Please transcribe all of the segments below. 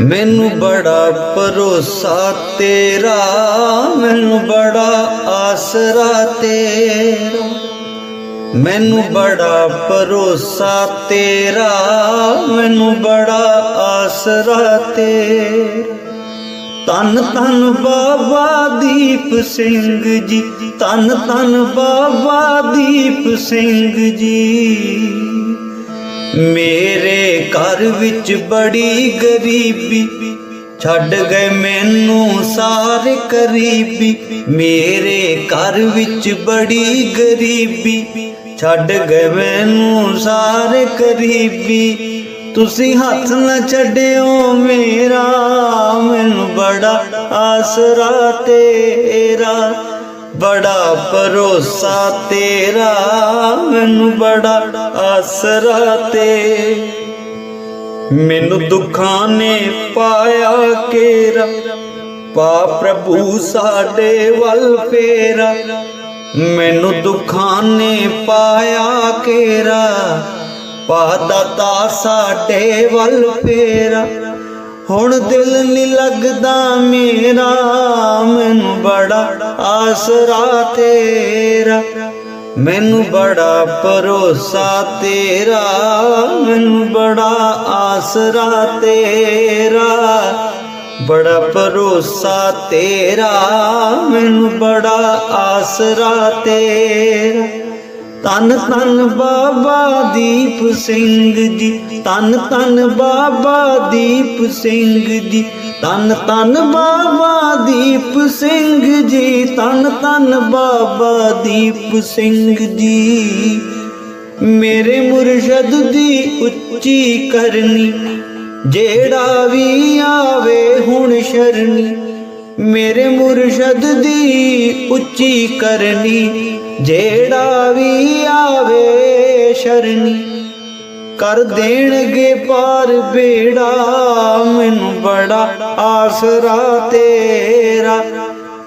ਮੈਨੂੰ ਬੜਾ ਭਰੋਸਾ ਤੇਰਾ, ਮੈਨੂੰ ਬੜਾ ਆਸਰਾ ਤੇਰਾ। ਮੈਨੂੰ ਬੜਾ ਭਰੋਸਾ ਤੇਰਾ, ਮੈਨੂੰ ਬੜਾ ਆਸਰਾ ਤੇਰਾ। ਤਨ ਤਨ ਬਾਬਾ ਦੀਪ ਸਿੰਘ ਜੀ ਤਨ ਤਨ ਬਾਬਾ ਦੀਪ ਸਿੰਘ ਜੀ। ਮੇਰੇ ਘਰ ਵਿੱਚ ਬੜੀ ਗਰੀਬੀ। ਛੱਡ ਗਏ ਮੈਨੂੰ ਸਾਰੇ ਕਰੀਬੀ। ਮੇਰੇ ਘਰ ਵਿੱਚ ਬੜੀ ਗਰੀਬੀ। ਛੱਡ ਗਏ ਮੈਨੂੰ ਸਾਰੇ ਕਰੀਬੀ। ਤੁਸੀਂ ਹੱਥ ਨਾ ਛੱਡਿਓ ਮੇਰਾ। ਮੈਨੂੰ ਬੜਾ ਆਸਰਾ ਤੇਰਾ। ਬੜਾ ਭਰੋਸਾ ਤੇਰਾ, ਮੈਨੂੰ ਬੜਾ ਆਸਰਾ ਤੇ। ਮੈਨੂੰ ਦੁੱਖਾਂ ਨੇ ਪਾਇਆ ਕੇਰਾ ਪਾ ਪ੍ਰਭੂ ਸਾਡੇ ਵੱਲ ਫੇਰਾ। ਮੈਨੂੰ ਦੁੱਖਾਂ ਨੇ ਪਾਇਆ ਕੇਰਾ ਪਾ ਦਾਤਾ ਸਾਡੇ ਵੱਲ ਫੇਰਾ। ਹੁਣ ਦਿਲ ਨਹੀਂ ਲੱਗਦਾ ਮੇਰਾ, ਮੈਨੂੰ ਬੜਾ ਆਸਰਾ ਤੇਰਾ। ਮੈਨੂੰ ਬੜਾ ਭਰੋਸਾ ਤੇਰਾ, ਮੈਨੂੰ ਬੜਾ ਆਸਰਾ ਤੇਰਾ। ਬੜਾ ਭਰੋਸਾ ਤੇਰਾ, ਮੈਨੂੰ ਬੜਾ ਆਸਰਾ ਤੇਰਾ। ਤਨ ਤਨ ਬਾਬਾ ਦੀਪ ਸਿੰਘ ਜੀ ਤਨ ਤਨ ਬਾਬਾ ਦੀਪ ਸਿੰਘ ਜੀ ਤਨ ਤਨ ਬਾਬਾ ਦੀਪ ਸਿੰਘ ਜੀ ਤਨ ਤਨ ਬਾਬਾ ਦੀਪ ਸਿੰਘ ਜੀ। ਮੇਰੇ ਮੁਰਸ਼ਦ ਦੀ ਉੱਚੀ ਕਰਨੀ, ਜਿਹੜਾ ਵੀ ਆਵੇ ਹੁਣ ਸ਼ਰਨੀ, ਮੇਰੇ ਮੁਰਸ਼ਦ ਦੀ ਉੱਚੀ ਕਰਨੀ ਜਿਹੜਾ ਵੀ ਆਵੇ ਸ਼ਰਨੀ ਕਰ ਦੇਣਗੇ ਪਾਰ ਬੇੜਾ। ਮੈਨੂੰ ਬੜਾ ਆਸਰਾ ਤੇਰਾ,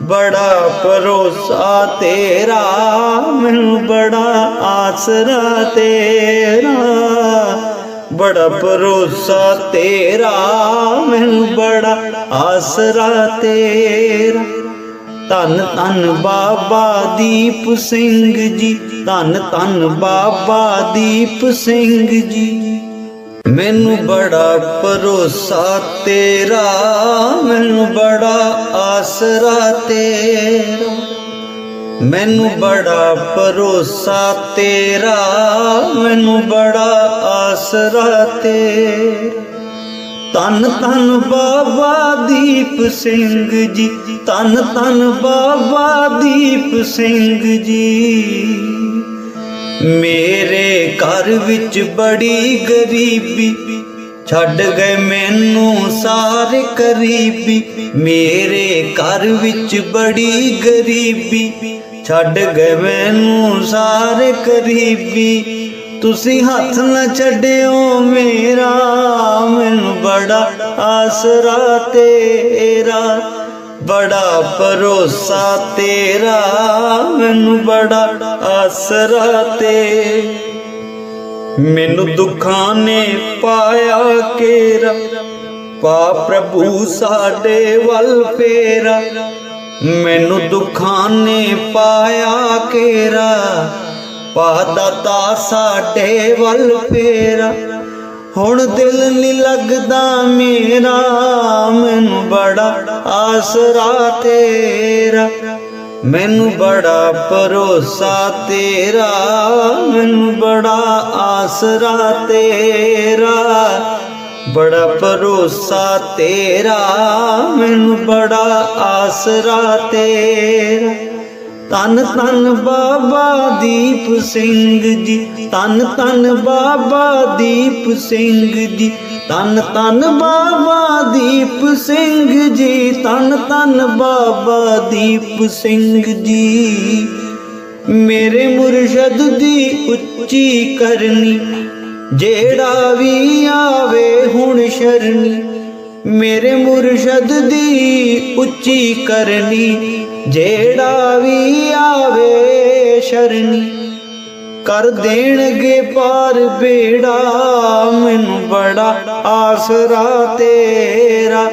ਬੜਾ ਭਰੋਸਾ ਤੇਰਾ। ਮੈਨੂੰ ਬੜਾ ਆਸਰਾ ਤੇਰਾ, ਬੜਾ ਭਰੋਸਾ ਤੇਰਾ। ਮੈਨੂੰ ਬੜਾ ਆਸਰਾ ਤੇਰਾ। ਧੰਨ ਧੰਨ ਬਾਬਾ ਦੀਪ ਸਿੰਘ ਜੀ। ਧੰਨ ਧੰਨ ਬਾਬਾ ਦੀਪ ਸਿੰਘ ਜੀ। ਮੈਨੂੰ ਬੜਾ ਭਰੋਸਾ ਤੇਰਾ, ਮੈਨੂੰ ਬੜਾ ਆਸਰਾ ਤੇਰਾ। ਮੈਨੂੰ ਬੜਾ ਭਰੋਸਾ ਤੇਰਾ, ਮੈਨੂੰ ਬੜਾ ਆਸਰਾ ਤੇਰਾ। ਤਨ ਤਨ ਬਾਬਾ ਦੀਪ ਸਿੰਘ ਜੀ ਤਨ ਤਨ ਬਾਬਾ ਦੀਪ ਸਿੰਘ ਜੀ। ਮੇਰੇ ਘਰ ਵਿੱਚ ਬੜੀ ਗਰੀਬੀ, ਛੱਡ ਗਏ ਮੈਨੂੰ ਸਾਰੇ ਕਰੀਬੀ। ਮੇਰੇ ਘਰ ਵਿੱਚ ਬੜੀ ਗਰੀਬੀ, ਛੱਡ ਗਏ ਮੈਨੂੰ ਸਾਰੇ ਕਰੀਬੀ। ਤੁਸੀਂ ਹੱਥ ਨਾ ਛੱਡਿਓ ਮੇਰਾ। ਮੈਨੂੰ ਬੜਾ ਆਸਰਾ ਤੇਰਾ, ਬੜਾ ਭਰੋਸਾ ਤੇਰਾ। ਮੈਨੂੰ ਬੜਾ ਆਸਰਾ ਤੇ। ਮੈਨੂੰ ਦੁੱਖਾਂ ਨੇ ਪਾਇਆ ਕੇਰਾ ਪਾ ਪ੍ਰਭੂ ਸਾਡੇ ਵੱਲ ਫੇਰਾ। ਮੈਨੂੰ ਦੁੱਖਾਂ ਨੇ ਪਾਇਆ ਕੇਰਾ ਪਾ ਦਾਤਾ ਸਾਡੇ ਵੱਲ ਫੇਰਾ। ਹੁਣ ਦਿਲ ਨਹੀਂ ਲੱਗਦਾ ਮੇਰਾ, ਮੈਨੂੰ ਬੜਾ ਆਸਰਾ ਤੇਰਾ। ਮੈਨੂੰ ਬੜਾ ਭਰੋਸਾ ਤੇਰਾ, ਮੈਨੂੰ ਬੜਾ ਆਸਰਾ ਤੇਰਾ। ਬੜਾ ਭਰੋਸਾ ਤੇਰਾ, ਮੈਨੂੰ ਬੜਾ ਆਸਰਾ ਤੇਰਾ। ਤਨ ਤਨ ਬਾਬਾ ਦੀਪ ਸਿੰਘ ਜੀ ਤਨ ਤਨ ਬਾਬਾ ਦੀਪ ਸਿੰਘ ਜੀ ਤਨ ਤਨ ਬਾਬਾ ਦੀਪ ਸਿੰਘ ਜੀ ਤਨ ਤਨ ਬਾਬਾ ਦੀਪ ਸਿੰਘ ਜੀ। ਮੇਰੇ ਮੁਰਸ਼ਦ ਦੀ ਉੱਚੀ ਕਰਨੀ, ਜਿਹੜਾ ਵੀ ਆਵੇ ਹੁਣ ਸ਼ਰਨੀ, ਮੇਰੇ ਮੁਰਸ਼ਦ ਦੀ ਉੱਚੀ ਕਰਨੀ ਜਿਹੜਾ ਵੀ ਆਵੇ ਸ਼ਰਨੀ ਕਰ ਦੇਣਗੇ ਪਾਰ ਬੇੜਾ। ਮੈਨੂੰ ਬੜਾ ਆਸਰਾ ਤੇਰਾ,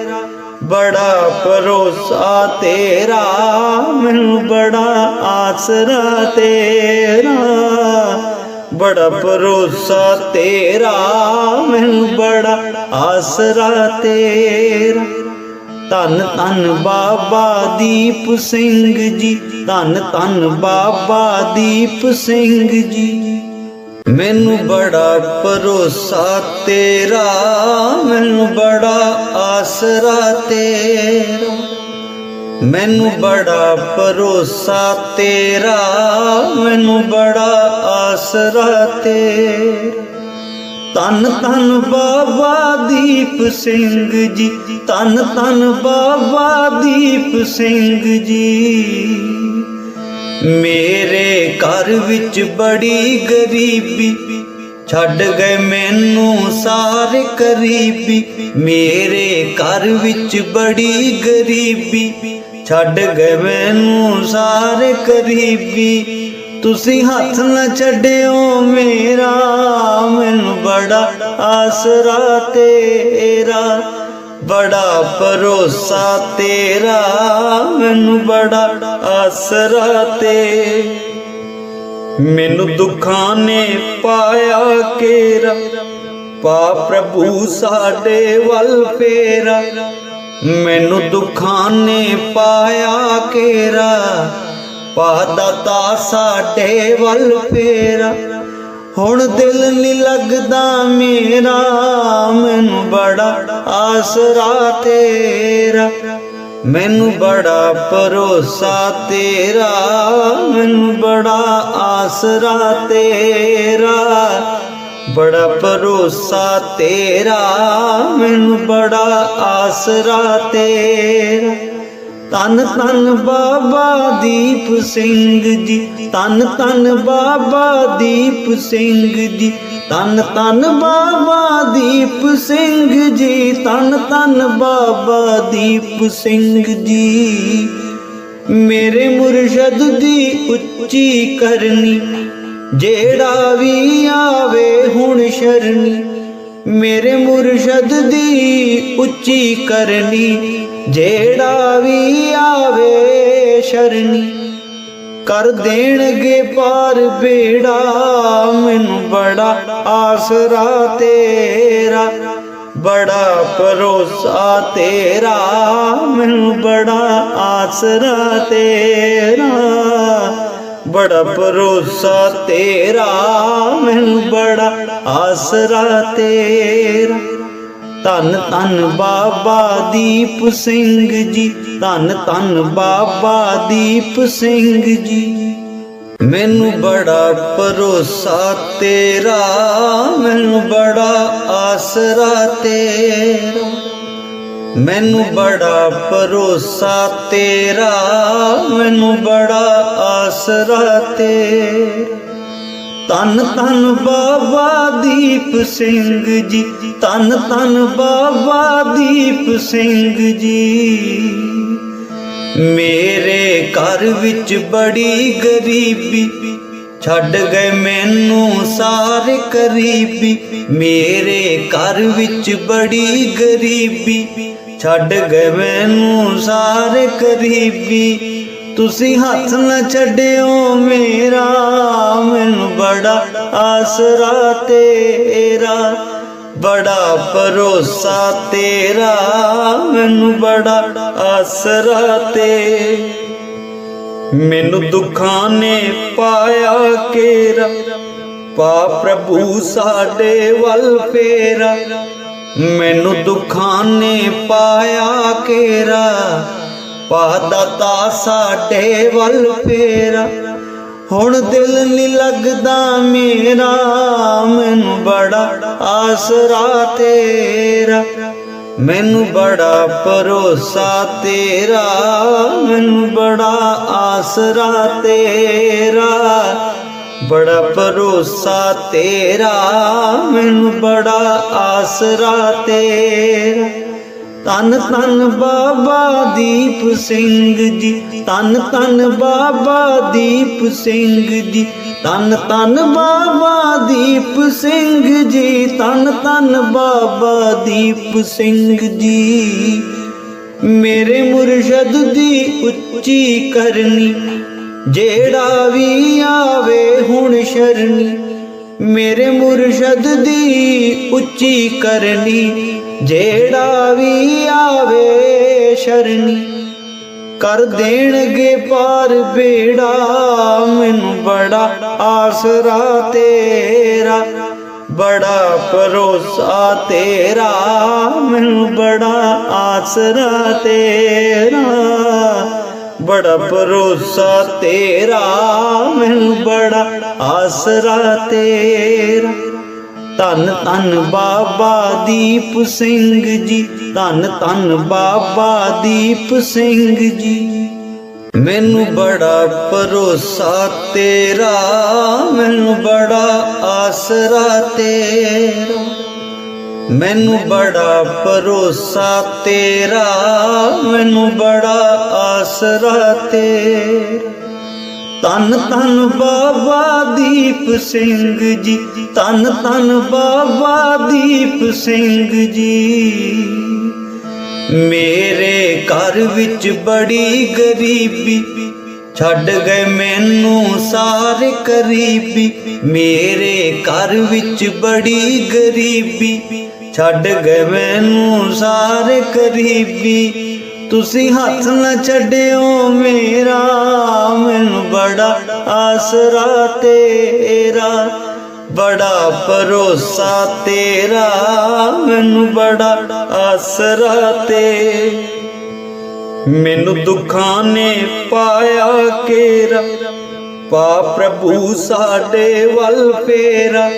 ਬੜਾ ਭਰੋਸਾ ਤੇਰਾ। ਮੈਨੂੰ ਬੜਾ ਆਸਰਾ ਤੇਰਾ, ਬੜਾ ਭਰੋਸਾ ਤੇਰਾ। ਮੈਨੂੰ ਬੜਾ ਆਸਰਾ ਤੇਰਾ। ਧੰਨ ਧੰਨ ਬਾਬਾ ਦੀਪ ਸਿੰਘ ਜੀ। ਧੰਨ ਧੰਨ ਬਾਬਾ ਦੀਪ ਸਿੰਘ ਜੀ। ਮੈਨੂੰ ਬੜਾ ਭਰੋਸਾ ਤੇਰਾ, ਮੈਨੂੰ ਬੜਾ ਆਸਰਾ ਤੇਰਾ। ਮੈਨੂੰ ਬੜਾ ਭਰੋਸਾ ਤੇਰਾ, ਮੈਨੂੰ ਬੜਾ ਆਸਰਾ ਤੇਰਾ। ਤਨ ਤਨ ਬਾਬਾ ਦੀਪ ਸਿੰਘ ਜੀ ਤਨ ਤਨ ਬਾਬਾ ਦੀਪ ਸਿੰਘ ਜੀ। ਮੇਰੇ ਘਰ ਵਿੱਚ ਬੜੀ ਗਰੀਬੀ, ਛੱਡ ਗਏ ਮੈਨੂੰ ਸਾਰੇ ਕਰੀਬੀ। ਮੇਰੇ ਘਰ ਵਿੱਚ ਬੜੀ ਗਰੀਬੀ, ਛੱਡ ਗਏ ਮੈਨੂੰ ਸਾਰੇ ਕਰੀਬੀ। ਤੁਸੀਂ ਹੱਥ ਨਾ ਛੱਡਿਓ ਮੇਰਾ, ਮੈਨੂੰ ਬੜਾ ਆਸਰਾ ਤੇਰਾ, ਬੜਾ ਭਰੋਸਾ ਤੇਰਾ, ਮੈਨੂੰ ਬੜਾ ਆਸਰਾ ਤੇ। ਮੈਨੂੰ ਦੁੱਖਾਂ ਨੇ ਪਾਇਆ ਕੇਰਾ ਪਾ ਪ੍ਰਭੂ ਸਾਡੇ ਵੱਲ ਫੇਰਾ। ਮੈਨੂੰ ਦੁੱਖਾਂ ਨੇ ਪਾਇਆ ਕੇਰਾ ਪਾ ਦਾਤਾ ਸਾਡੇ ਵੱਲ ਫੇਰਾ। ਹੁਣ ਦਿਲ ਨਹੀਂ ਲੱਗਦਾ ਮੇਰਾ, ਮੈਨੂੰ ਬੜਾ ਆਸਰਾ ਤੇਰਾ। ਮੈਨੂੰ ਬੜਾ ਭਰੋਸਾ ਤੇਰਾ, ਮੈਨੂੰ ਬੜਾ ਆਸਰਾ ਤੇਰਾ। ਬੜਾ ਭਰੋਸਾ ਤੇਰਾ, ਮੈਨੂੰ ਬੜਾ ਆਸਰਾ ਤੇਰਾ। ਤਨ ਤਨ ਬਾਬਾ ਦੀਪ ਸਿੰਘ ਜੀ ਤਨ ਤਨ ਬਾਬਾ ਦੀਪ ਸਿੰਘ ਜੀ ਤਨ ਤਨ ਬਾਬਾ ਦੀਪ ਸਿੰਘ ਜੀ ਤਨ ਤਨ ਬਾਬਾ ਦੀਪ ਸਿੰਘ ਜੀ। ਮੇਰੇ ਮੁਰਸ਼ਦ ਦੀ ਉੱਚੀ ਕਰਨੀ, ਜਿਹੜਾ ਵੀ ਆਵੇ ਹੁਣ ਸ਼ਰਨੀ ਮੇਰੇ ਮੁਰਸ਼ਦ ਦੀ ਉੱਚੀ ਕਰਨੀ, ਜਿਹੜਾ ਵੀ ਆਵੇ ਸ਼ਰਨੀ। ਕਰ ਦੇਣਗੇ ਪਾਰ ਬੇੜਾ, ਮੈਨੂੰ ਬੜਾ ਆਸਰਾ ਤੇਰਾ। ਬੜਾ ਭਰੋਸਾ ਤੇਰਾ, ਮੈਨੂੰ ਬੜਾ ਆਸਰਾ ਤੇਰਾ। ਬੜਾ ਭਰੋਸਾ ਤੇਰਾ, ਮੈਨੂੰ ਬੜਾ ਆਸਰਾ ਤੇਰਾ। ਧੰਨ ਧੰਨ ਬਾਬਾ ਦੀਪ ਸਿੰਘ ਜੀ, ਧੰਨ ਧੰਨ ਬਾਬਾ ਦੀਪ ਸਿੰਘ ਜੀ। ਮੈਨੂੰ ਬੜਾ ਭਰੋਸਾ ਤੇਰਾ, ਮੈਨੂੰ ਬੜਾ ਆਸਰਾ ਤੇਰਾ। ਮੈਨੂੰ ਬੜਾ ਭਰੋਸਾ ਤੇਰਾ, ਮੈਨੂੰ ਬੜਾ ਆਸਰਾ ਤੇ ਤਨ ਤਨ ਬਾਬਾ ਦੀਪ ਸਿੰਘ ਜੀ ਤਨ ਤਨ ਬਾਬਾ ਦੀਪ ਸਿੰਘ ਜੀ। ਮੇਰੇ ਘਰ ਵਿੱਚ ਬੜੀ ਗਰੀਬੀ, ਛੱਡ ਗਏ ਮੈਨੂੰ ਸਾਰੇ ਕਰੀਬੀ। ਮੇਰੇ ਘਰ ਵਿੱਚ ਬੜੀ ਗਰੀਬੀ ਛੱਡ ਗਏ ਮੈਨੂੰ ਸਾਰੇ ਕਰੀਬੀ। ਤੁਸੀਂ ਹੱਥ ਨਾ ਛੱਡਿਓ ਮੇਰਾ, ਮੈਨੂੰ ਬੜਾ ਆਸਰਾ ਤੇਰਾ। ਬੜਾ ਭਰੋਸਾ ਤੇਰਾ, ਮੈਨੂੰ ਬੜਾ ਆਸਰਾ ਤੇ। ਮੈਨੂੰ ਦੁੱਖਾਂ ਨੇ ਪਾਇਆ ਕੇਰਾ ਪਾ ਪ੍ਰਭੂ ਸਾਡੇ ਵੱਲ ਫੇਰਾ। ਮੈਨੂੰ ਦੁੱਖਾਂ ਨੇ ਪਾਇਆ ਕੇਰਾ ਪਾਦਾ ਦਾਤਾ ਸਾਡੇ ਵੱਲ ਫੇਰਾ। ਹੁਣ ਦਿਲ ਨਹੀਂ ਲੱਗਦਾ ਮੇਰਾ, ਮੈਨੂੰ ਬੜਾ ਆਸਰਾ ਤੇਰਾ। ਮੈਨੂੰ ਬੜਾ ਭਰੋਸਾ ਤੇਰਾ, ਮੈਨੂੰ ਬੜਾ ਆਸਰਾ ਤੇਰਾ। ਬੜਾ ਭਰੋਸਾ ਤੇਰਾ, ਮੈਨੂੰ ਬੜਾ ਆਸਰਾ ਤੇਰਾ। ਤਨ ਤਨ ਬਾਬਾ ਦੀਪ ਸਿੰਘ ਜੀ ਤਨ ਤਨ ਬਾਬਾ ਦੀਪ ਸਿੰਘ ਜੀ ਤਨ ਤਨ ਬਾਬਾ ਦੀਪ ਸਿੰਘ ਜੀ ਤਨ ਤਨ ਬਾਬਾ ਦੀਪ ਸਿੰਘ ਜੀ। ਮੇਰੇ ਮੁਰਸ਼ਦ ਦੀ ਉੱਚੀ ਕਰਨੀ ਜਿਹੜਾ ਵੀ ਆਵੇ ਹੁਣ ਸ਼ਰਨੀ, ਮੇਰੇ ਮੁਰਸ਼ਦ ਦੀ ਉੱਚੀ ਕਰਨੀ। ਜਿਹੜਾ ਵੀ ਆਵੇ ਸ਼ਰਨੀ, ਕਰ ਦੇਣਗੇ ਪਾਰ ਬੇੜਾ। ਮੈਨੂੰ ਬੜਾ ਆਸਰਾ ਤੇਰਾ, ਬੜਾ ਭਰੋਸਾ ਤੇਰਾ। ਮੈਨੂੰ ਬੜਾ ਆਸਰਾ ਤੇਰਾ। ਬੜਾ ਭਰੋਸਾ ਤੇਰਾ, ਮੈਨੂੰ ਬੜਾ ਆਸਰਾ ਤੇਰਾ। ਧੰਨ ਧੰਨ ਬਾਬਾ ਦੀਪ ਸਿੰਘ ਜੀ, ਧੰਨ ਧੰਨ ਬਾਬਾ ਦੀਪ ਸਿੰਘ ਜੀ। ਮੈਨੂੰ ਬੜਾ ਭਰੋਸਾ ਤੇਰਾ, ਮੈਨੂੰ ਬੜਾ ਆਸਰਾ ਤੇਰਾ। ਮੈਨੂੰ ਬੜਾ ਭਰੋਸਾ ਤੇਰਾ, ਮੈਨੂੰ ਬੜਾ ਆਸਰਾ ਤੇਰਾ। ਤਨ ਤਨ ਬਾਬਾ ਦੀਪ ਸਿੰਘ ਜੀ ਤਨ ਤਨ ਬਾਬਾ ਦੀਪ ਸਿੰਘ ਜੀ। ਮੇਰੇ ਘਰ ਵਿੱਚ ਬੜੀ ਗਰੀਬੀ, ਛੱਡ ਗਏ ਮੈਨੂੰ ਸਾਰੇ ਕਰੀਬੀ। ਮੇਰੇ ਘਰ ਵਿੱਚ ਬੜੀ ਗਰੀਬੀ ਛੱਡ ਗਏ ਮੈਨੂੰ ਸਾਰੇ ਕਰੀਬੀ। ਤੁਸੀਂ ਹੱਥ ਨਾ ਛੱਡਿਓ ਮੇਰਾ, ਮੈਨੂੰ ਬੜਾ ਆਸਰਾ ਤੇਰਾ। ਬੜਾ ਭਰੋਸਾ ਤੇਰਾ, ਮੈਨੂੰ ਬੜਾ ਆਸਰਾ ਤੇ। ਮੈਨੂੰ ਦੁੱਖਾਂ ਨੇ ਪਾਇਆ ਕੇਰਾ ਪਾ ਪ੍ਰਭੂ ਸਾਡੇ ਵੱਲ ਫੇਰਾ।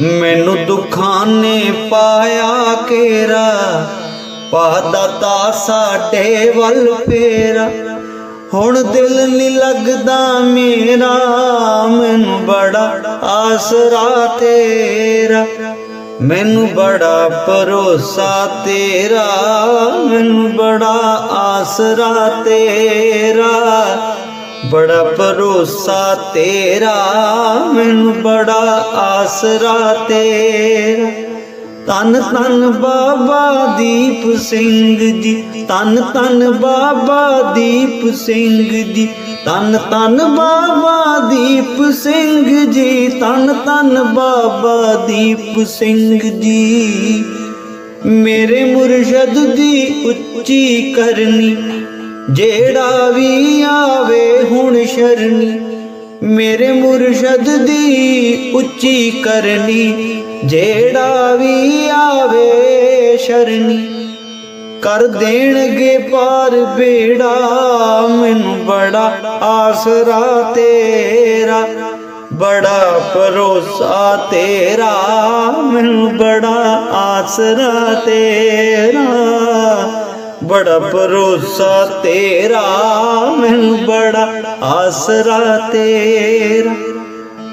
ਮੈਨੂੰ ਦੁੱਖਾਂ ਨੇ ਪਾਇਆ ਕੇਰਾ ਪਾਦਾ ਦਾਤਾ ਸਾਡੇ ਵੱਲ ਫੇਰਾ। ਹੁਣ ਦਿਲ ਨਹੀਂ ਲੱਗਦਾ ਮੇਰਾ, ਮੈਨੂੰ ਬੜਾ ਆਸਰਾ ਤੇਰਾ। ਮੈਨੂੰ ਬੜਾ ਭਰੋਸਾ ਤੇਰਾ, ਮੈਨੂੰ ਬੜਾ ਆਸਰਾ ਤੇਰਾ। ਬੜਾ ਭਰੋਸਾ ਤੇਰਾ, ਮੈਨੂੰ ਬੜਾ ਆਸਰਾ ਤੇਰਾ। ਤਨ ਤਨ ਬਾਬਾ ਦੀਪ ਸਿੰਘ ਜੀ ਤਨ ਤਨ ਬਾਬਾ ਦੀਪ ਸਿੰਘ ਜੀ ਤਨ ਤਨ ਬਾਬਾ ਦੀਪ ਸਿੰਘ ਜੀ ਤਨ ਤਨ ਬਾਬਾ ਦੀਪ ਸਿੰਘ ਜੀ। ਮੇਰੇ ਮੁਰਸ਼ਦ ਦੀ ਉੱਚੀ ਕਰਨੀ ਜਿਹੜਾ ਵੀ ਆਵੇ ਹੁਣ ਸ਼ਰਨੀ, ਮੇਰੇ ਮੁਰਸ਼ਦ ਦੀ ਉੱਚੀ ਕਰਨੀ। ਜਿਹੜਾ ਵੀ ਆਵੇ ਸ਼ਰਨੀ, ਕਰ ਦੇਣਗੇ ਪਾਰ ਬੇੜਾ। ਮੈਨੂੰ ਬੜਾ ਆਸਰਾ ਤੇਰਾ, ਬੜਾ ਭਰੋਸਾ ਤੇਰਾ। ਮੈਨੂੰ ਬੜਾ ਆਸਰਾ ਤੇਰਾ। ਬੜਾ ਭਰੋਸਾ ਤੇਰਾ, ਮੈਨੂੰ ਬੜਾ ਆਸਰਾ ਤੇਰਾ।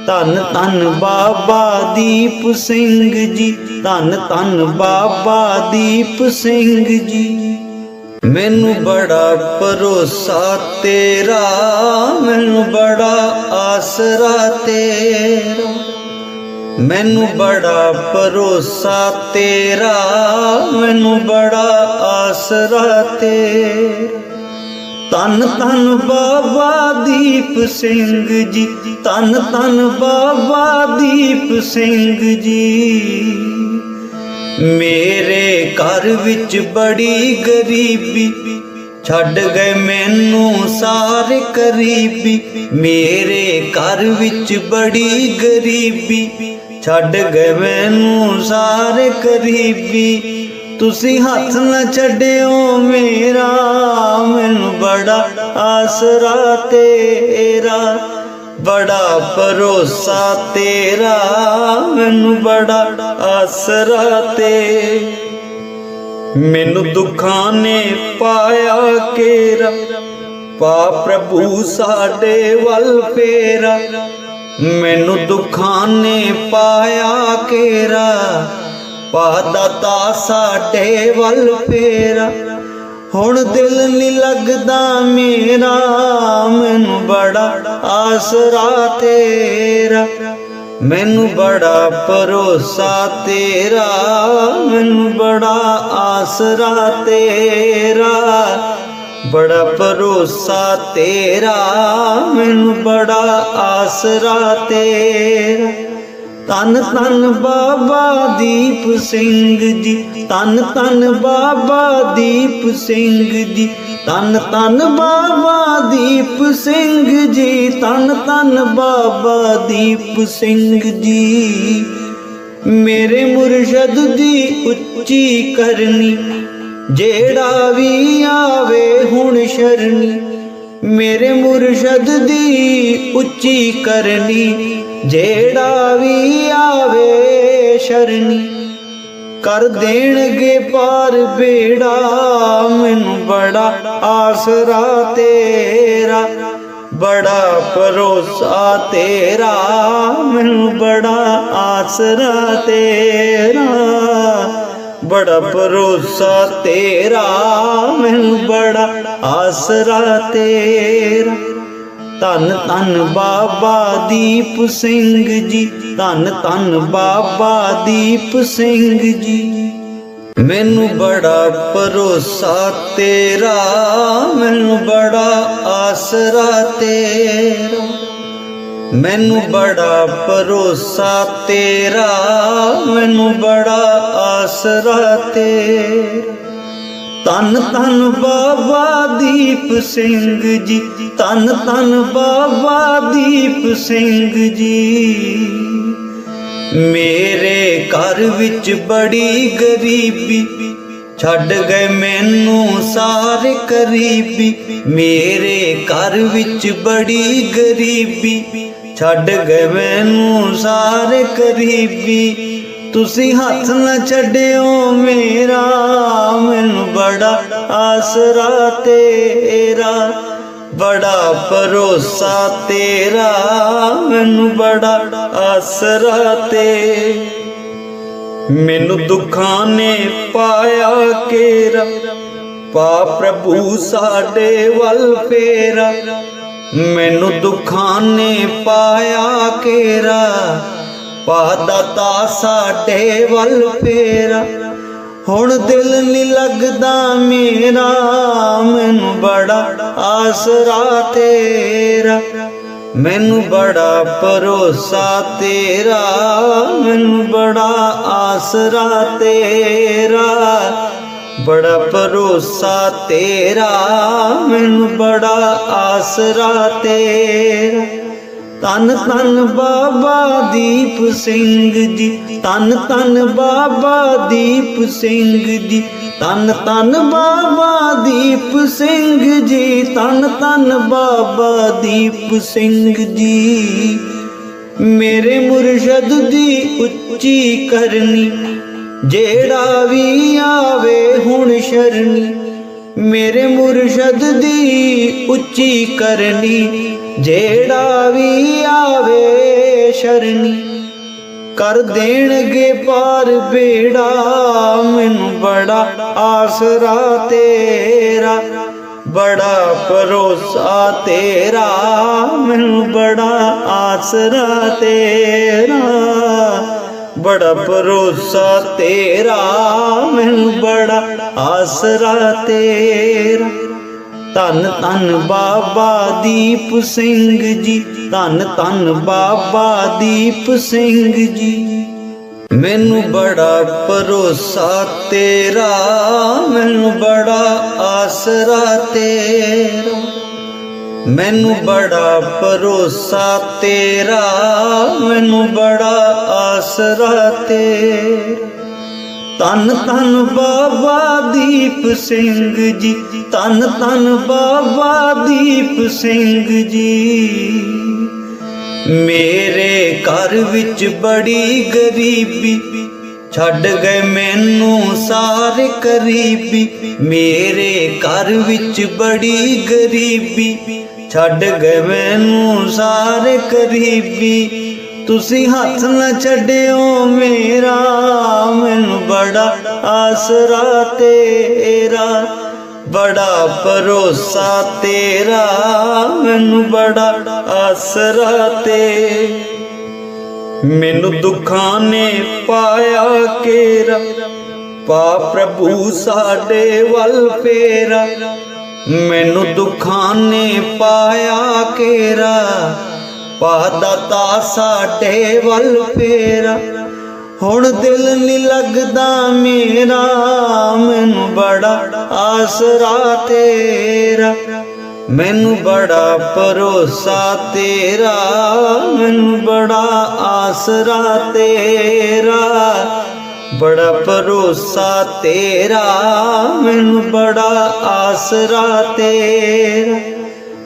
ਧੰਨ ਧੰਨ ਬਾਬਾ ਦੀਪ ਸਿੰਘ ਜੀ, ਧੰਨ ਧੰਨ ਬਾਬਾ ਦੀਪ ਸਿੰਘ ਜੀ। ਮੈਨੂੰ ਬੜਾ ਭਰੋਸਾ ਤੇਰਾ, ਮੈਨੂੰ ਬੜਾ ਆਸਰਾ ਤੇਰਾ। ਮੈਨੂੰ ਬੜਾ ਭਰੋਸਾ ਤੇਰਾ, ਮੈਨੂੰ ਬੜਾ ਆਸਰਾ ਤੇ ਤਨ ਤਨ ਬਾਬਾ ਦੀਪ ਸਿੰਘ ਜੀ ਤਨ ਤਨ ਬਾਬਾ ਦੀਪ ਸਿੰਘ ਜੀ। ਮੇਰੇ ਘਰ ਵਿੱਚ ਬੜੀ ਗਰੀਬੀ, ਛੱਡ ਗਏ ਮੈਨੂੰ ਸਾਰੇ ਕਰੀਬੀ। ਮੇਰੇ ਘਰ ਵਿੱਚ ਬੜੀ ਗਰੀਬੀ ਛੱਡ ਗਏ ਮੈਨੂੰ ਸਾਰੇ ਕਰੀਬੀ। ਤੁਸੀਂ ਹੱਥ ਨਾ ਛੱਡਿਓ ਮੇਰਾ, ਮੈਨੂੰ ਬੜਾ ਆਸਰਾ ਤੇਰਾ। ਬੜਾ ਭਰੋਸਾ ਤੇਰਾ, ਮੈਨੂੰ ਬੜਾ ਆਸਰਾ ਤੇ। ਮੈਨੂੰ ਦੁੱਖਾਂ ਨੇ ਪਾਇਆ ਕੇਰਾ ਪਾ ਪ੍ਰਭੂ ਸਾਡੇ ਵੱਲ ਫੇਰਾ। ਮੈਨੂੰ ਦੁੱਖਾਂ ਨੇ ਪਾਇਆ ਕੇਰਾ ਪਾ ਦਾਤਾ ਸਾਡੇ ਵੱਲ ਫੇਰਾ। ਹੁਣ ਦਿਲ ਨਹੀਂ ਲੱਗਦਾ ਮੇਰਾ, ਮੈਨੂੰ ਬੜਾ ਆਸਰਾ ਤੇਰਾ। ਮੈਨੂੰ ਬੜਾ ਭਰੋਸਾ ਤੇਰਾ, ਮੈਨੂੰ ਬੜਾ ਆਸਰਾ ਤੇਰਾ। ਬੜਾ ਭਰੋਸਾ ਤੇਰਾ, ਮੈਨੂੰ ਬੜਾ ਆਸਰਾ ਤੇਰਾ। ਤਨ ਤਨ ਬਾਬਾ ਦੀਪ ਸਿੰਘ ਜੀ ਤਨ ਤਨ ਬਾਬਾ ਦੀਪ ਸਿੰਘ ਜੀ ਤਨ ਤਨ ਬਾਬਾ ਦੀਪ ਸਿੰਘ ਜੀ ਤਨ ਤਨ ਬਾਬਾ ਦੀਪ ਸਿੰਘ ਜੀ। ਮੇਰੇ ਮੁਰਸ਼ਦ ਦੀ ਉੱਚੀ ਕਰਨੀ ਜਿਹੜਾ ਵੀ ਆਵੇ ਹੁਣ ਸ਼ਰਨੀ, ਮੇਰੇ ਮੁਰਸ਼ਦ ਦੀ ਉੱਚੀ ਕਰਨੀ। ਜਿਹੜਾ ਵੀ ਆਵੇ ਸ਼ਰਨੀ, ਕਰ ਦੇਣਗੇ ਪਾਰ ਬੇੜਾ। ਮੈਨੂੰ ਬੜਾ ਆਸਰਾ ਤੇਰਾ, ਬੜਾ ਭਰੋਸਾ ਤੇਰਾ। ਮੈਨੂੰ ਬੜਾ ਆਸਰਾ ਤੇਰਾ। ਬੜਾ ਭਰੋਸਾ ਤੇਰਾ, ਮੈਨੂੰ ਬੜਾ ਆਸਰਾ ਤੇਰਾ। ਧੰਨ ਧੰਨ ਬਾਬਾ ਦੀਪ ਸਿੰਘ ਜੀ, ਧੰਨ ਧੰਨ ਬਾਬਾ ਦੀਪ ਸਿੰਘ ਜੀ। ਮੈਨੂੰ ਬੜਾ ਭਰੋਸਾ ਤੇਰਾ, ਮੈਨੂੰ ਬੜਾ ਆਸਰਾ ਤੇਰਾ। ਮੈਨੂੰ ਬੜਾ ਭਰੋਸਾ ਤੇਰਾ, ਮੈਨੂੰ ਬੜਾ ਆਸਰਾ ਤੇ ਤਨ ਤਨ ਬਾਬਾ ਦੀਪ ਸਿੰਘ ਜੀ ਤਨ ਤਨ ਬਾਬਾ ਦੀਪ ਸਿੰਘ ਜੀ। ਮੇਰੇ ਘਰ ਵਿੱਚ ਬੜੀ ਗਰੀਬੀ, ਛੱਡ ਗਏ ਮੈਨੂੰ ਸਾਰੇ ਕਰੀਬੀ। ਮੇਰੇ ਘਰ ਵਿੱਚ ਬੜੀ ਗਰੀਬੀ ਛੱਡ ਗਏ ਮੈਨੂੰ ਸਾਰੇ ਕਰੀਬੀ। ਤੁਸੀਂ ਹੱਥ ਨਾ ਛੱਡਿਓ ਮੇਰਾ, ਮੈਨੂੰ ਬੜਾ ਆਸਰਾ ਤੇਰਾ। ਬੜਾ ਭਰੋਸਾ ਤੇਰਾ, ਮੈਨੂੰ ਬੜਾ ਆਸਰਾ ਤੇ। ਮੈਨੂੰ ਦੁੱਖਾਂ ਨੇ ਪਾਇਆ ਕੇਰਾ ਪਾ ਪ੍ਰਭੂ ਸਾਡੇ ਵੱਲ ਫੇਰਾ। ਮੈਨੂੰ ਦੁੱਖਾਂ ਨੇ ਪਾਇਆ ਕੇਰਾ ਪਾ ਸਾਡੇ ਵੱਲ ਫੇਰਾ। ਹੁਣ ਦਿਲ ਨਹੀਂ ਲੱਗਦਾ ਮੇਰਾ, ਮੈਨੂੰ ਬੜਾ ਆਸਰਾ ਤੇਰਾ। ਮੈਨੂੰ ਬੜਾ ਭਰੋਸਾ ਤੇਰਾ, ਮੈਨੂੰ ਬੜਾ ਆਸਰਾ ਤੇਰਾ। ਬੜਾ ਭਰੋਸਾ ਤੇਰਾ, ਮੈਨੂੰ ਬੜਾ ਆਸਰਾ ਤੇਰਾ। ਤਨ ਤਨ ਬਾਬਾ ਦੀਪ ਸਿੰਘ ਜੀ ਤਨ ਤਨ ਬਾਬਾ ਦੀਪ ਸਿੰਘ ਜੀ ਤਨ ਤਨ ਬਾਬਾ ਦੀਪ ਸਿੰਘ ਜੀ ਤਨ ਤਨ ਬਾਬਾ ਦੀਪ ਸਿੰਘ ਜੀ। ਮੇਰੇ ਮੁਰਸ਼ਦ ਦੀ ਉੱਚੀ ਕਰਨੀ ਜਿਹੜਾ ਵੀ ਆਵੇ ਹੁਣ ਸ਼ਰਨੀ, ਮੇਰੇ ਮੁਰਸ਼ਦ ਦੀ ਉੱਚੀ ਕਰਨੀ। ਜਿਹੜਾ ਵੀ ਆਵੇ ਸ਼ਰਨੀ, ਕਰ ਦੇਣਗੇ ਪਾਰ ਬੇੜਾ। ਮੈਨੂੰ ਬੜਾ ਆਸਰਾ ਤੇਰਾ, ਬੜਾ ਭਰੋਸਾ ਤੇਰਾ। ਮੈਨੂੰ ਬੜਾ ਆਸਰਾ ਤੇਰਾ। ਬੜਾ ਭਰੋਸਾ ਤੇਰਾ, ਮੈਨੂੰ ਬੜਾ ਆਸਰਾ ਤੇਰਾ। ਧੰਨ ਧੰਨ ਬਾਬਾ ਦੀਪ ਸਿੰਘ ਜੀ, ਧੰਨ ਧੰਨ ਬਾਬਾ ਦੀਪ ਸਿੰਘ ਜੀ। ਮੈਨੂੰ ਬੜਾ ਭਰੋਸਾ ਤੇਰਾ, ਮੈਨੂੰ ਬੜਾ ਆਸਰਾ ਤੇਰਾ। ਮੈਨੂੰ ਬੜਾ ਭਰੋਸਾ ਤੇਰਾ, ਮੈਨੂੰ ਬੜਾ ਆਸਰਾ ਤੇ ਤਨ ਤਨ ਬਾਬਾ ਦੀਪ ਸਿੰਘ ਜੀ ਤਨ ਤਨ ਬਾਬਾ ਦੀਪ ਸਿੰਘ ਜੀ। ਮੇਰੇ ਘਰ ਵਿੱਚ ਬੜੀ ਗਰੀਬੀ, ਛੱਡ ਗਏ ਮੈਨੂੰ ਸਾਰੇ ਕਰੀਬੀ। ਮੇਰੇ ਘਰ ਵਿੱਚ ਬੜੀ ਗਰੀਬੀ ਛੱਡ ਗਏ ਮੈਨੂੰ ਸਾਰੇ ਕਰੀਬੀ। ਤੁਸੀਂ ਹੱਥ ਨਾ ਛੱਡਿਓ ਮੇਰਾ, ਮੈਨੂੰ ਬੜਾ ਆਸਰਾ ਤੇਰਾ। ਬੜਾ ਭਰੋਸਾ ਤੇਰਾ, ਮੈਨੂੰ ਬੜਾ ਆਸਰਾ ਤੇ। ਮੈਨੂੰ ਦੁੱਖਾਂ ਨੇ ਪਾਇਆ ਕੇਰਾ ਪਾ ਪ੍ਰਭੂ ਸਾਡੇ ਵੱਲ ਫੇਰਾ। ਮੈਨੂੰ ਦੁੱਖਾਂ ਨੇ ਪਾਇਆ ਕੇਰਾ ਪਾ ਦਾਤਾ ਸਾਡੇ ਵੱਲ ਫੇਰਾ। ਹੁਣ ਦਿਲ ਨਹੀਂ ਲੱਗਦਾ ਮੇਰਾ, ਮੈਨੂੰ ਬੜਾ ਆਸਰਾ ਤੇਰਾ। ਮੈਨੂੰ ਬੜਾ ਭਰੋਸਾ ਤੇਰਾ, ਮੈਨੂੰ ਬੜਾ ਆਸਰਾ ਤੇਰਾ। ਬੜਾ ਭਰੋਸਾ ਤੇਰਾ, ਮੈਨੂੰ ਬੜਾ ਆਸਰਾ ਤੇਰਾ।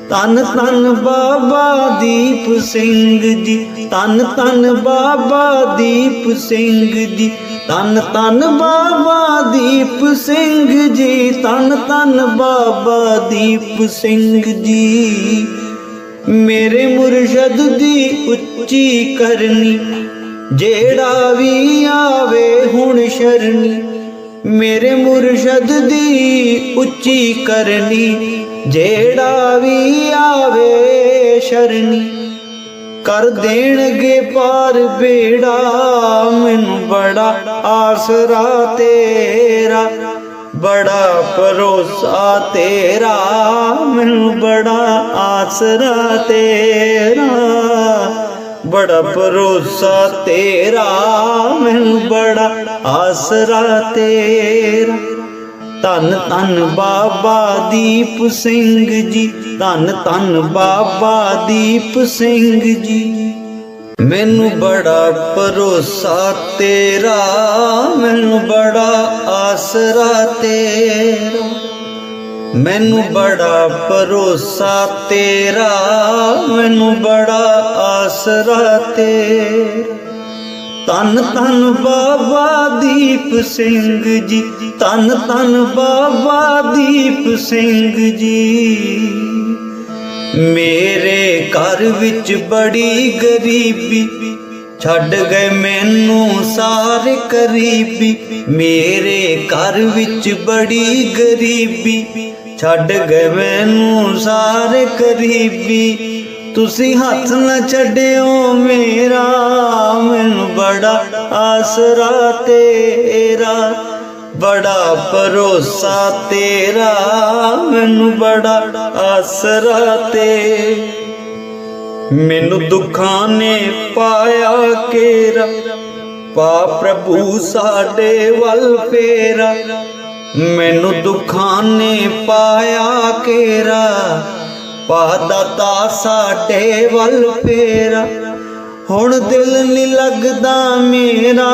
ਤਨ ਤਨ ਬਾਬਾ ਦੀਪ ਸਿੰਘ ਜੀ ਤਨ ਤਨ ਬਾਬਾ ਦੀਪ ਸਿੰਘ ਜੀ ਤਨ ਤਨ ਬਾਬਾ ਦੀਪ ਸਿੰਘ ਜੀ ਤਨ ਤਨ ਬਾਬਾ ਦੀਪ ਸਿੰਘ ਜੀ। ਮੇਰੇ ਮੁਰਸ਼ਦ ਦੀ ਉੱਚੀ ਕਰਨੀ ਜਿਹੜਾ ਵੀ ਆਵੇ ਹੁਣ ਸ਼ਰਨੀ, ਮੇਰੇ ਮੁਰਸ਼ਦ ਦੀ ਉੱਚੀ ਕਰਨੀ। ਜਿਹੜਾ ਵੀ ਆਵੇ ਸ਼ਰਨੀ, ਕਰ ਦੇਣਗੇ ਪਾਰ ਬੇੜਾ। ਮੈਨੂੰ ਬੜਾ ਆਸਰਾ ਤੇਰਾ, ਬੜਾ ਭਰੋਸਾ ਤੇਰਾ। ਮੈਨੂੰ ਬੜਾ ਆਸਰਾ ਤੇਰਾ। ਬੜਾ ਭਰੋਸਾ ਤੇਰਾ, ਮੈਨੂੰ ਬੜਾ ਆਸਰਾ ਤੇਰਾ। ਧੰਨ ਧੰਨ ਬਾਬਾ ਦੀਪ ਸਿੰਘ ਜੀ, ਧੰਨ ਧੰਨ ਬਾਬਾ ਦੀਪ ਸਿੰਘ ਜੀ। ਮੈਨੂੰ ਬੜਾ ਭਰੋਸਾ ਤੇਰਾ, ਮੈਨੂੰ ਬੜਾ ਆਸਰਾ ਤੇਰਾ। ਮੈਨੂੰ ਬੜਾ ਭਰੋਸਾ ਤੇਰਾ, ਮੈਨੂੰ ਬੜਾ ਆਸਰਾ ਤੇ ਤਨ ਤਨ ਬਾਬਾ ਦੀਪ ਸਿੰਘ ਜੀ ਤਨ ਤਨ ਬਾਬਾ ਦੀਪ ਸਿੰਘ ਜੀ। ਮੇਰੇ ਘਰ ਵਿੱਚ ਬੜੀ ਗਰੀਬੀ, ਛੱਡ ਗਏ ਮੈਨੂੰ ਸਾਰੇ ਕਰੀਬੀ। ਮੇਰੇ ਘਰ ਵਿੱਚ ਬੜੀ ਗਰੀਬੀ ਛੱਡ ਗਏ ਮੈਨੂੰ ਸਾਰੇ ਕਰੀਬੀ। ਤੁਸੀਂ ਹੱਥ ਨਾ ਛੱਡਿਓ ਮੇਰਾ, ਮੈਨੂੰ ਬੜਾ ਆਸਰਾ ਤੇਰਾ। ਬੜਾ ਭਰੋਸਾ ਤੇਰਾ, ਮੈਨੂੰ ਬੜਾ ਆਸਰਾ ਤੇ। ਮੈਨੂੰ ਦੁੱਖਾਂ ਨੇ ਪਾਇਆ ਕੇਰਾ ਪਾ ਪ੍ਰਭੂ ਸਾਡੇ ਵੱਲ ਫੇਰਾ। ਮੈਨੂੰ ਦੁੱਖਾਂ ਨੇ ਪਾਇਆ ਕੇਰਾ ਪਾ ਸਾਡੇ ਵੱਲ ਫੇਰਾ। ਹੁਣ ਦਿਲ ਨਹੀਂ ਲੱਗਦਾ ਮੇਰਾ,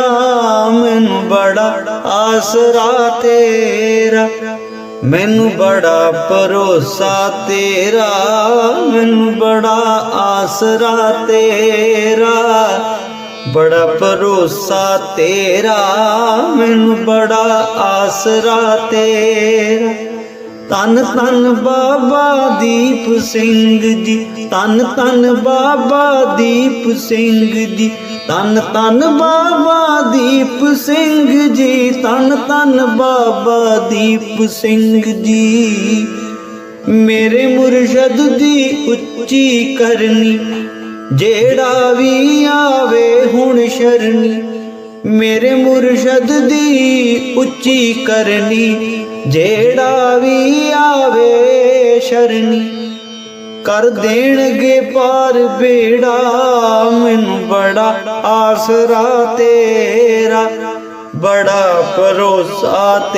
ਮੈਨੂੰ ਬੜਾ ਆਸਰਾ ਤੇਰਾ। ਮੈਨੂੰ ਬੜਾ ਭਰੋਸਾ ਤੇਰਾ, ਮੈਨੂੰ ਬੜਾ ਆਸਰਾ ਤੇਰਾ। ਬੜਾ ਭਰੋਸਾ ਤੇਰਾ, ਮੈਨੂੰ ਬੜਾ ਆਸਰਾ ਤੇਰਾ। ਤਨ ਤਨ ਬਾਬਾ ਦੀਪ ਸਿੰਘ ਜੀ ਤਨ ਤਨ ਬਾਬਾ ਦੀਪ ਸਿੰਘ ਜੀ ਤਨ ਤਨ ਬਾਬਾ ਦੀਪ ਸਿੰਘ ਜੀ ਤਨ ਤਨ ਬਾਬਾ ਦੀਪ ਸਿੰਘ ਜੀ। ਮੇਰੇ ਮੁਰਸ਼ਦ ਦੀ ਉੱਚੀ ਕਰਨੀ ਜਿਹੜਾ ਵੀ ਆਵੇ ਹੁਣ ਸ਼ਰਨੀ, ਮੇਰੇ ਮੁਰਸ਼ਦ ਦੀ ਉੱਚੀ ਕਰਨੀ। ਜਿਹੜਾ ਵੀ ਆਵੇ ਸ਼ਰਨੀ, ਕਰ ਦੇਣਗੇ ਪਾਰ ਬੇੜਾ। ਮੈਨੂੰ ਬੜਾ ਆਸਰਾ ਤੇਰਾ, ਬੜਾ ਭਰੋਸਾ ਤੇ